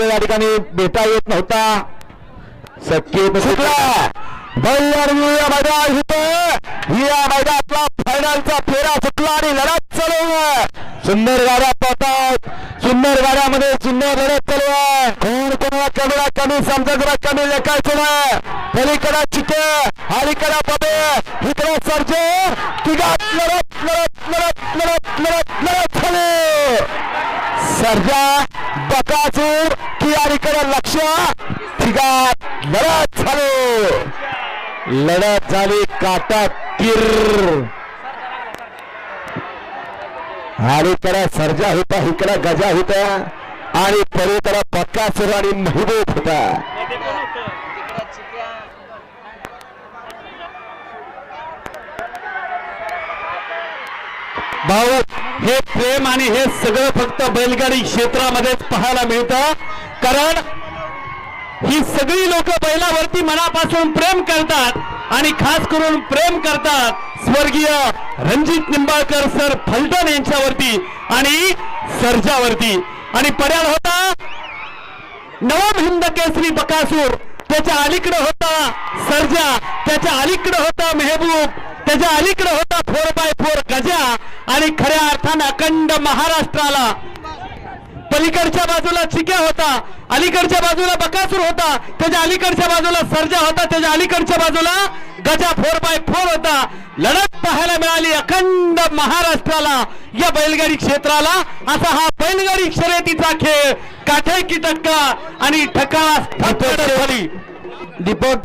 मात्र या ठिकाणी भेटा येत नव्हता? या या मैदानातला फायनलचा फेरा सुटला आणि लढत चालू आहे. सुंदर गाड्या पळतात सुंदर गाड्यामध्ये सुंदर लढत चालू आहे. कोण कोणाला कमी कमी समजा जरा कमी लेखायचं नाही. पलीकडा चिके अलीकडा पबे इकडे सरजे. तिघात लढत लढत लढत लढत लढत लढत झाली. सर्जा बकासूर की लक्ष ठिकाण लढत झाली. लढत झाली काटा किर आणि त्याला सर्जा होता इकडे गजा होता आणि परे पलीकडे बकासूर आणि महबूब होता. भाऊ हे प्रेम आणि हे सगळं फक्त बैलगाडी क्षेत्रामध्येच पाहायला मिळतं. कारण ही सगळी लोक बैलावरती मनापासून प्रेम करतात आणि खास करून प्रेम करतात स्वर्गीय रणजित निंबाळकर सर फलटण यांच्यावरती आणि सर्जावरती. आणि पर्याय होता नवम हिंद केसरी बकासूर त्याच्या अलीकडे होता सर्जा त्याच्या अलीकडे होता मेहबूब त्याच्या अलीकडे होता फोर बाय फोर गजा आणि खऱ्या अर्थानं अखंड महाराष्ट्राला. पलीकडच्या बाजूला चिक्या होता अलीकडच्या बाजूला बकासूर होता त्याच्या अलीकडच्या बाजूला सर्जा होता त्याच्या अलीकडच्या बाजूला गजा फोर बाय फोर होता. लढत पाहायला मिळाली अखंड महाराष्ट्राला या बैलगाडी क्षेत्राला. असा हा बैलगाडी शर्यतीचा खेळ. काठे की टक्का आणि ठकास दीपक